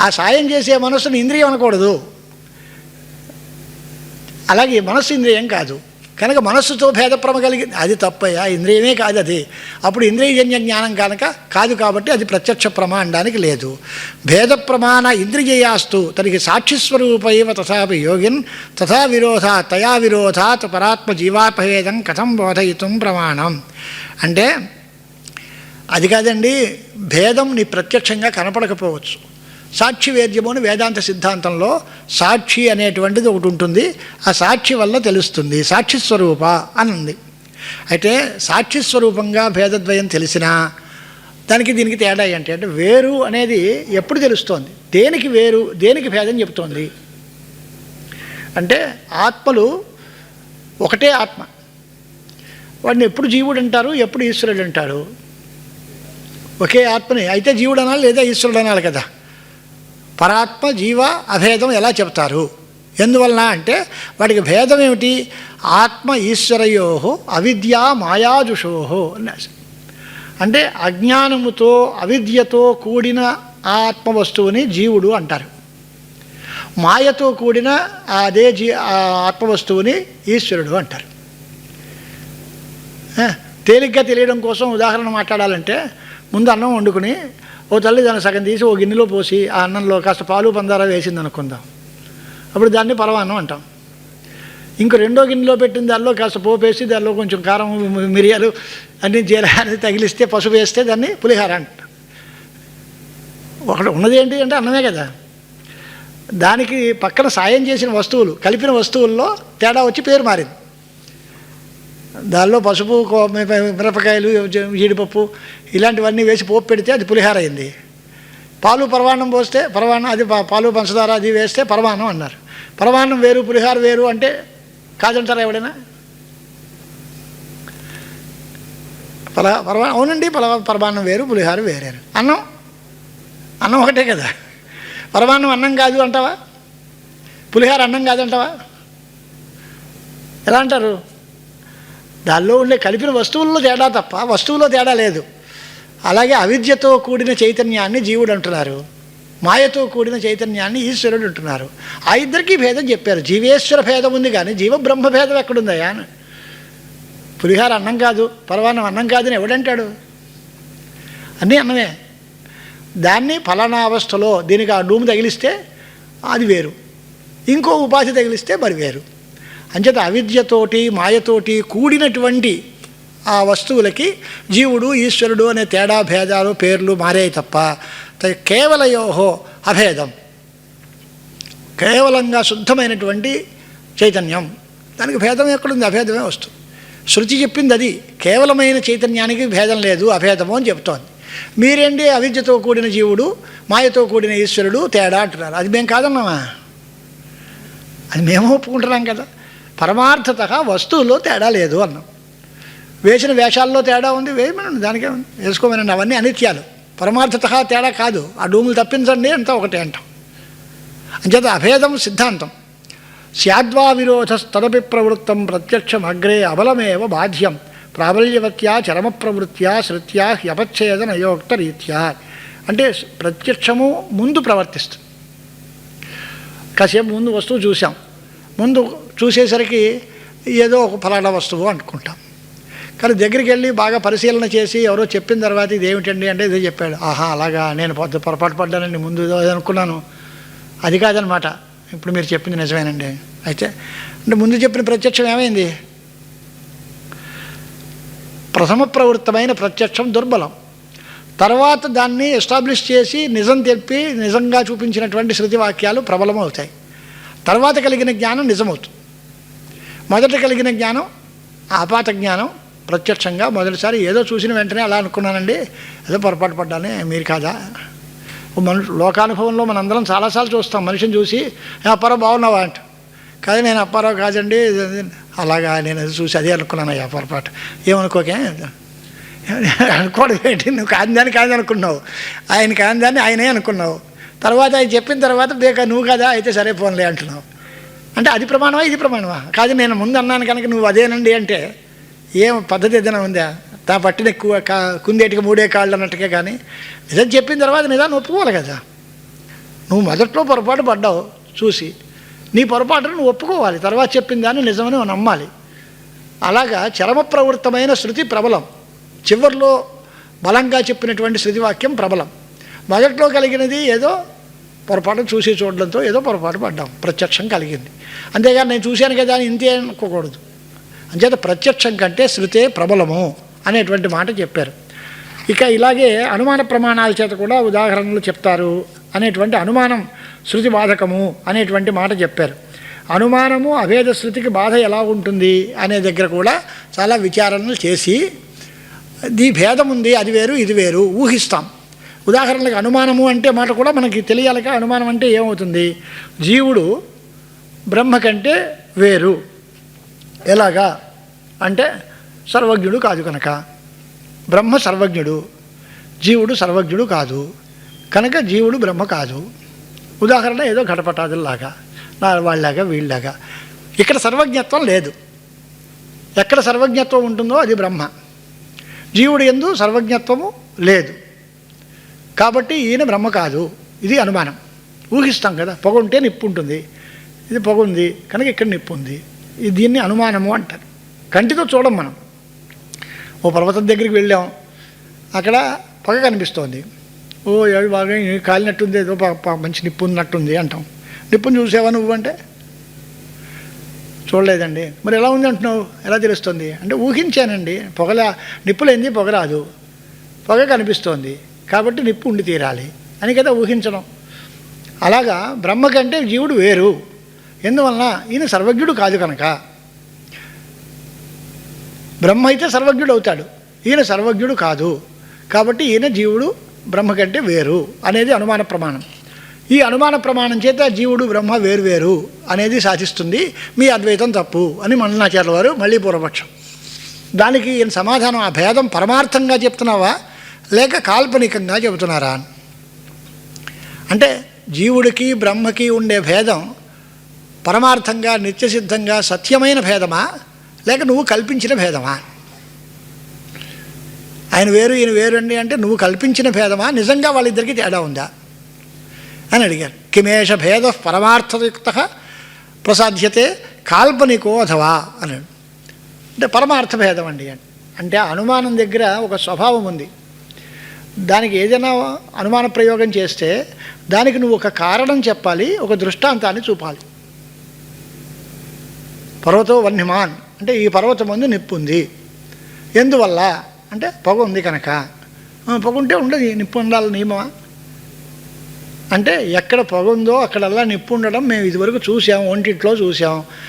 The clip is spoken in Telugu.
ఆ సాయం చేసే మనస్సును ఇంద్రియం అనకూడదు. అలాగే మనస్సు ఇంద్రియం కాదు. కనుక మనస్సుతో భేదప్రమ కలిగి అది తప్పయ్యా ఇంద్రియమే కాదు అది. అప్పుడు ఇంద్రియజన్య జ్ఞానం కనుక కాదు కాబట్టి అది ప్రత్యక్ష ప్రమాణానికి లేదు. భేద ప్రమాణ ఇంద్రియాస్తు తనకి సాక్షిస్వరూపైవ తథాపి యోగిన్ తథా విరోధ తయా విరోధాత్ పరాత్మ జీవాపభేదం కథం బోధయితం ప్రమాణం. అంటే అది కాదండి భేదం నీ ప్రత్యక్షంగా కనపడకపోవచ్చు. సాక్షి వేద్యము అని వేదాంత సిద్ధాంతంలో సాక్షి అనేటువంటిది ఒకటి ఉంటుంది. ఆ సాక్షి వల్ల తెలుస్తుంది. సాక్షి స్వరూప అని ఉంది అయితే సాక్షి స్వరూపంగా భేదద్వయం తెలిసినా దానికి దీనికి తేడా ఏంటి అంటే వేరు అనేది ఎప్పుడు తెలుస్తోంది? దేనికి వేరు దేనికి భేదం చెప్తోంది? అంటే ఆత్మలు ఒకటే ఆత్మ. వాడిని ఎప్పుడు జీవుడు అంటారు ఎప్పుడు ఈశ్వరుడు అంటారు? ఒకే ఆత్మని. అయితే జీవుడు అనాలి లేదా ఈశ్వరుడు అనాలి కదా? పరాత్మ జీవ అభేదం ఎలా చెప్తారు? ఎందువలన అంటే వాడికి భేదం ఏమిటి? ఆత్మ ఈశ్వరయో అవిద్యా మాయాజుషోహో అన్నారు అంటే అజ్ఞానముతో అవిద్యతో కూడిన ఆత్మ వస్తువుని జీవుడు అంటారు. మాయతో కూడిన అదే జీ ఆ ఆత్మ వస్తువుని ఈశ్వరుడు అంటారు. తేలిగ్గా తెలియడం కోసం ఉదాహరణ మాట్లాడాలంటే ముందు అన్నం వండుకుని ఓ తల్లి దాన్ని సగం తీసి ఓ గిన్నెలో పోసి ఆ అన్నంలో కాస్త పాలు పందారా వేసింది అనుకుందాం. అప్పుడు దాన్ని పరమాన్నం అంటాం. ఇంకో రెండో గిన్నెలో పెట్టిన దానిలో కాస్త పోపేసి దానిలో కొంచెం కారం మిరియాలు అన్ని జీలకాయలు తగిలిస్తే పసుపు వేస్తే దాన్ని పులిహార అంటాం. ఒకటి ఉన్నది ఏంటి అంటే అన్నమే కదా. దానికి పక్కన సాయం చేసిన వస్తువులు కలిపిన వస్తువుల్లో తేడా వచ్చి పేరు మారింది. దానిలో పసుపు మిరపకాయలు జీడిపప్పు ఇలాంటివన్నీ వేసి పోపు పెడితే అది పులిహార అయింది పాలు పరమాణం పోస్తే పరవాన్నం అది పాలు పంచదార అది వేస్తే పరమాన్నం అన్నారు. పరమాణం వేరు పులిహార వేరు అంటే కాదంటారా ఎవడైనా పల పరమా అవునండి పల పరమాన్నం వేరు పులిహార వేరేరు అన్నం? అన్నం ఒకటే కదా. పరమాణం అన్నం కాదు అంటావా? పులిహార అన్నం కాదంటావా? ఎలా అంటారు? దానిలో ఉండే కలిపిన వస్తువుల్లో తేడా తప్ప వస్తువులో తేడా లేదు. అలాగే అవిద్యతో కూడిన చైతన్యాన్ని జీవుడు అంటున్నారు. మాయతో కూడిన చైతన్యాన్ని ఈశ్వరుడు అంటున్నారు. ఆ ఇద్దరికీ భేదం చెప్పారు. జీవేశ్వర భేదం ఉంది కానీ జీవ బ్రహ్మ భేదం ఎక్కడుందయా అని. పులిహార అన్నం కాదు పరవాన్నం అన్నం కాదని ఎవడంటాడు? అన్నీ అన్నమే. దాన్ని ఫలానా అవస్థలో దీనికి ఆ డూమ్ తగిలిస్తే అది వేరు. ఇంకో ఉపాధి తగిలిస్తే మరి వేరు. అంచేత అవిద్యతోటి మాయతోటి కూడినటువంటి ఆ వస్తువులకి జీవుడు ఈశ్వరుడు అనే తేడా భేదాలు పేర్లు మారాయి తప్ప త- కేవలయోహో అభేదం. కేవలంగా శుద్ధమైనటువంటి చైతన్యం. దానికి భేదం ఎక్కడుంది? అభేదమే వస్తుంది శృతి చెప్పింది అది. కేవలమైన చైతన్యానికి భేదం లేదు అభేదము అని చెప్తోంది. మీరేంటి అవిద్యతో కూడిన జీవుడు మాయతో కూడిన ఈశ్వరుడు తేడా అంటున్నారు. అది మేము కాదన్నామా? అది మేము ఒప్పుకుంటున్నాం కదా. పరమార్థత వస్తువులో తేడా లేదు అన్నాం. వేసిన వేషాల్లో తేడా ఉంది వేయమనండి దానికే వేసుకోమనండి అవన్నీ అనిత్యాలు. పరమార్థత తేడా కాదు. ఆ డూములు తప్పించండి అంతా ఒకటే అంటాం. అంచేత అభేదం సిద్ధాంతం. స్యాద్వా విరోధస్తదపి ప్రవృత్తం ప్రత్యక్షం అగ్రే అబలమేవ బాధ్యం. ప్రాబల్యవత్యా చరమ ప్రవృత్యా శృత్యా హ్యపచ్ఛేద నయోక్త రీత్యా అంటే ప్రత్యక్షము ముందు ప్రవర్తిస్తుంది. కాసేపు ముందు వస్తువు చూసాం ముందు చూసేసరికి ఏదో ఒక ఫలానా వస్తువు అనుకుంటాం. కానీ దగ్గరికి వెళ్ళి బాగా పరిశీలన చేసి ఎవరో చెప్పిన తర్వాత ఇది ఏమిటండి అంటే ఇదే చెప్పాడు. ఆహా అలాగా నేను పొద్దు పొరపాటు పడ్డానండి ముందు ఏదో అనుకున్నాను. అది కాదనమాట. ఇప్పుడు మీరు చెప్పింది నిజమేనండి. అయితే అంటే ముందు చెప్పిన ప్రత్యక్షం ఏమైంది? ప్రథమ ప్రవృత్తమైన ప్రత్యక్షం దుర్బలం. తర్వాత దాన్ని ఎస్టాబ్లిష్ చేసి నిజం తెప్పి నిజంగా చూపించినటువంటి శృతి వాక్యాలు ప్రబలం అవుతాయి తర్వాత కలిగిన జ్ఞానం నిజమవుతుంది. మొదట కలిగిన జ్ఞానం ఆపాత జ్ఞానం ప్రత్యక్షంగా మొదటిసారి ఏదో చూసిన వెంటనే అలా అనుకున్నానండి ఏదో పొరపాటు పడ్డానే మీరు కాదా? మన మనుషు లోకానుభవంలో మనందరం చాలాసార్లు చూస్తాం మనిషిని చూసి అప్పారావు బాగున్నావా? అంట. కాదు నేను అప్పారావు కాదండి అలాగా నేను అది చూసి అదే అనుకున్నానయ్యా పొరపాటు. ఏమనుకోకే? అనుకోవడం ఏంటి? నువ్వు కాందాన్ని కాదని అనుకున్నావు. ఆయన కాందాన్ని ఆయనే అనుకున్నావు. తర్వాత ఆయన చెప్పిన తర్వాత బేక నువ్వు కదా? అయితే సరే ఫోన్లే అంటున్నావు. అంటే అది ప్రమాణమా ఇది ప్రమాణమా? కాదు నేను ముందు అన్నాను కనుక నువ్వు అదేనండి అంటే ఏం పద్ధతి ఏదైనా ఉందా? తా పట్టిన ఎక్కువ కా కుందేటికి మూడే కాళ్ళు అన్నట్టుగా కానీ నిజం చెప్పిన తర్వాత నిజాన్ని ఒప్పుకోవాలి కదా. నువ్వు మొదట్లో పొరపాటు పడ్డావు చూసి. నీ పొరపాటును నువ్వు ఒప్పుకోవాలి. తర్వాత చెప్పిన దాన్ని నిజమని నమ్మాలి. అలాగా చరమ ప్రవృత్తమైన శృతి ప్రబలం. చివరిలో బలంగా చెప్పినటువంటి శృతి వాక్యం ప్రబలం. మొదట్లో కలిగినది ఏదో పొరపాటు చూసి చూడడంతో ఏదో పొరపాటు పడ్డాం. ప్రత్యక్షం కలిగింది. అంతేగాని నేను చూశాను కదా అని ఇంతే అనుకోకూడదు. అంచేత ప్రత్యక్షం కంటే శృతే ప్రబలము అనేటువంటి మాట చెప్పారు. ఇక ఇలాగే అనుమాన ప్రమాణాల చేత కూడా ఉదాహరణలు చెప్తారు అనేటువంటి అనుమానం శృతి బాధకము అనేటువంటి మాట చెప్పారు. అనుమానము అభేద శృతికి బాధ ఎలా ఉంటుంది అనే దగ్గర కూడా చాలా విచారణలు చేసి దీ భేదం ఉంది అది వేరు ఇది వేరు ఊహిస్తాం. ఉదాహరణకు అనుమానము అంటే మాట కూడా మనకి తెలియాలిగా అనుమానం అంటే ఏమవుతుంది? జీవుడు బ్రహ్మ కంటే వేరు. ఎలాగా? అంటే సర్వజ్ఞుడు కాదు కనుక. బ్రహ్మ సర్వజ్ఞుడు జీవుడు సర్వజ్ఞుడు కాదు. కనుక జీవుడు బ్రహ్మ కాదు. ఉదాహరణ ఏదో ఘటపటాదుల్లాగా నా వాళ్ళలాగా వీళ్ళలాగా. ఇక్కడ సర్వజ్ఞత్వం లేదు. ఎక్కడ సర్వజ్ఞత్వం ఉంటుందో అది బ్రహ్మ. జీవుడు ఎందు సర్వజ్ఞత్వము లేదు. కాబట్టి ఈయన బ్రహ్మ కాదు. ఇది అనుమానం. ఊహిస్తాం కదా పొగ ఉంటే నిప్పు ఉంటుంది ఇది పొగ ఉంది కనుక ఇక్కడ నిప్పు ఉంది దీన్ని అనుమానము అంటారు. కంటితో చూడం మనం. ఓ పర్వతం దగ్గరికి వెళ్ళాం. అక్కడ పొగ కనిపిస్తోంది. ఓ అవి బాగా కాలినట్టుంది ఏదో ప- మంచి నిప్పు ఉన్నట్టుంది అంటాం. నిప్పుని చూసావా నువ్వు అంటే? చూడలేదండి. మరి ఎలా ఉంది అంటున్నావు? ఎలా తెలుస్తుంది? అంటే ఊహించానండి. పొగల నిప్పులేంది పొగ రాదు. పొగ కనిపిస్తోంది. కాబట్టి నిప్పు ఉండి తీరాలి అని కదా ఊహించడం. అలాగా బ్రహ్మ కంటే జీవుడు వేరు. ఎందువలన ఈయన సర్వజ్ఞుడు కాదు కనుక. బ్రహ్మ అయితే సర్వజ్ఞుడు అవుతాడు. ఈయన సర్వజ్ఞుడు కాదు. కాబట్టి ఈయన జీవుడు బ్రహ్మ కంటే వేరు అనేది అనుమాన ప్రమాణం. ఈ అనుమాన ప్రమాణం చేత జీవుడు బ్రహ్మ వేరు వేరు అనేది సాధిస్తుంది. మీ అద్వైతం తప్పు అని మండలాచార్యుల వారు మళ్ళీ పూర్వపక్షం. దానికి ఈయన సమాధానం ఆ భేదం పరమార్థంగా చెప్తున్నావా? లేక కాల్పనికంగా చెబుతున్నారా? అంటే జీవుడికి బ్రహ్మకి ఉండే భేదం పరమార్థంగా నిత్యసిద్ధంగా సత్యమైన భేదమా? లేక నువ్వు కల్పించిన భేదమా? ఆయన వేరు ఈయన వేరు అండి అంటే నువ్వు కల్పించిన భేదమా? నిజంగా వాళ్ళిద్దరికీ తేడా ఉందా? అని అడిగారు. కిమేష భేద పరమార్థయుక్త ప్రసాధ్యతే కాల్పనికో అథవా? అన్నాడు అంటే పరమార్థ భేదం అండి. అంటే అనుమానం దగ్గర ఒక స్వభావం ఉంది. దానికి ఏదైనా అనుమాన ప్రయోగం చేస్తే దానికి నువ్వు ఒక కారణం చెప్పాలి ఒక దృష్టాంతాన్ని చూపాలి. పర్వతో వన్యమాన్ అంటే ఈ పర్వతం ముందు నిప్పు ఉంది ఎందువల్ల? అంటే పొగ ఉంది కనుక. పొగుంటే ఉండదు నిప్పు ఉండాలి నియమమా? అంటే ఎక్కడ పొగ ఉందో అక్కడల్లా నిప్పు ఉండడం మేము ఇదివరకు చూసాం ఒంటింట్లో చూసాం